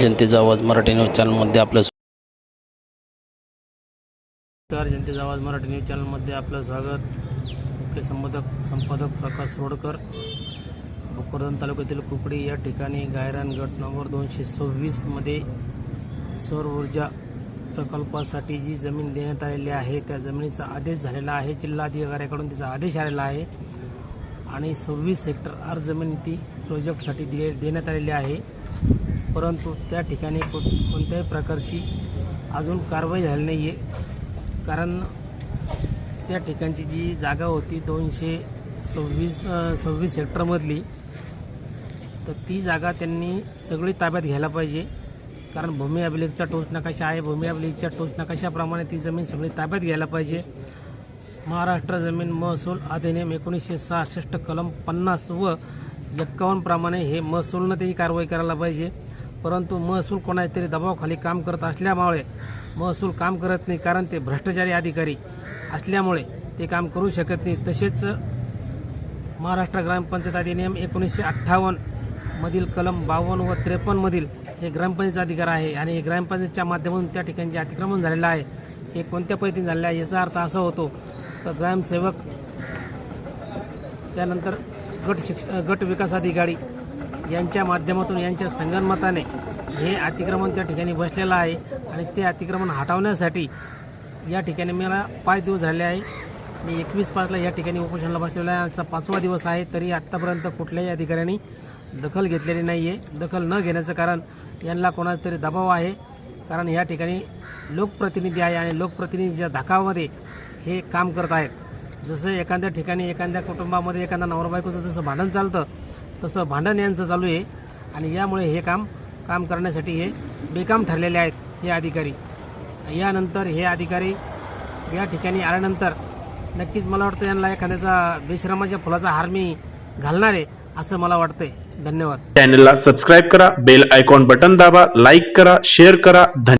जनतेचा आवाज मराठी न्यूज चॅनलमध्ये आपलं नमस्कार जनतेचा आवाज मराठी न्यूज चॅनलमध्ये आपलं स्वागत. मुख्य संपादक संपादक प्रकाश रोडकर. भोकरदन तालुक्यातील कुकडी या ठिकाणी गायरान गट नंबर दोनशे सव्वीसमध्ये सौर ऊर्जा प्रकल्पासाठी जी जमीन देण्यात आलेली आहे त्या जमिनीचा आदेश झालेला आहे. जिल्हाधिकाऱ्याकडून तिचा आदेश आलेला आहे. आणि सव्वीस सेक्टर आर जमीन ती प्रोजेक्टसाठी दिले देण्यात आलेली आहे. परंतु त्या ठिकाणी को कोणत्याही प्रकारची अजून कारवाई झाली नाही आहे कारण त्या ठिकाणची जी जागा होती दोनशे सव्वीस सव्वीस हेक्टरमधली तर ती जागा त्यांनी सगळी ताब्यात घ्यायला पाहिजे. कारण भूमी अभिलेखचा टोच नकाशा आहे. भूमी अभिलेखच्या टोच नकाशाप्रमाणे ती जमीन सगळी ताब्यात घ्यायला पाहिजे. महाराष्ट्र जमीन महसूल अधिनियम एकोणीसशे सहासष्ट कलम पन्नास व एक्कावन्नप्रमाणे हे महसूलनं त्याची कारवाई करायला पाहिजे. परंतु महसूल कोणाच्या तरी दबावाखाली काम करत असल्यामुळे महसूल काम करत नाही कारण ते भ्रष्टाचारी अधिकारी असल्यामुळे ते काम करू शकत नाही. तसेच महाराष्ट्र ग्रामपंचायत अधिनियम एकोणीसशे अठ्ठावन्नमधील कलम बावन्न व त्रेपन्नमधील हे ग्रामपंचायत अधिकार आहे आणि हे ग्रामपंचायतच्या माध्यमातून त्या ठिकाणी अतिक्रमण झालेलं आहे. हे कोणत्या पद्धतीने झालेलं आहे याचा अर्थ असा होतो तर ग्रामसेवक त्यानंतर गट शिक्ष गट विकास अधिकारी यांच्या माध्यमातून यांच्या संगनमताने हे अतिक्रमण त्या ठिकाणी बसलेलं आहे आणि ते अतिक्रमण हटवण्यासाठी या ठिकाणी मला पाच दिवस झाले आहे. मी एकवीस पाचला या ठिकाणी उपोषणाला बसलेला आहे. आजचा पाचवा दिवस आहे तरी आत्तापर्यंत कुठल्याही अधिकाऱ्यांनी दखल घेतलेली नाही आहे दखल न घेण्याचं कारण यांना कोणाचा तरी दबाव आहे. कारण या ठिकाणी लोकप्रतिनिधी आहे आणि लोकप्रतिनिधीच्या धाकामध्ये हे काम करत आहेत. जसं एखाद्या ठिकाणी एखाद्या कुटुंबामध्ये एखाद्या नवरबायकोचं जसं भांडण चालतं तसं भांडण यांचं चालू आहे. आणि यामुळे हे काम काम करण्यासाठी हे बेकाम ठरलेले आहेत हे अधिकारी. यानंतर हे अधिकारी या ठिकाणी आल्यानंतर नक्कीच मला वाटतं यांना एखाद्याचा बेश्रमाच्या फुलाचा हार मी घालणार आहे असं मला वाटतंय. धन्यवाद. चॅनलला सबस्क्राईब करा बेल आयकॉन बटन दाबा लाईक करा शेअर करा. धन्यवाद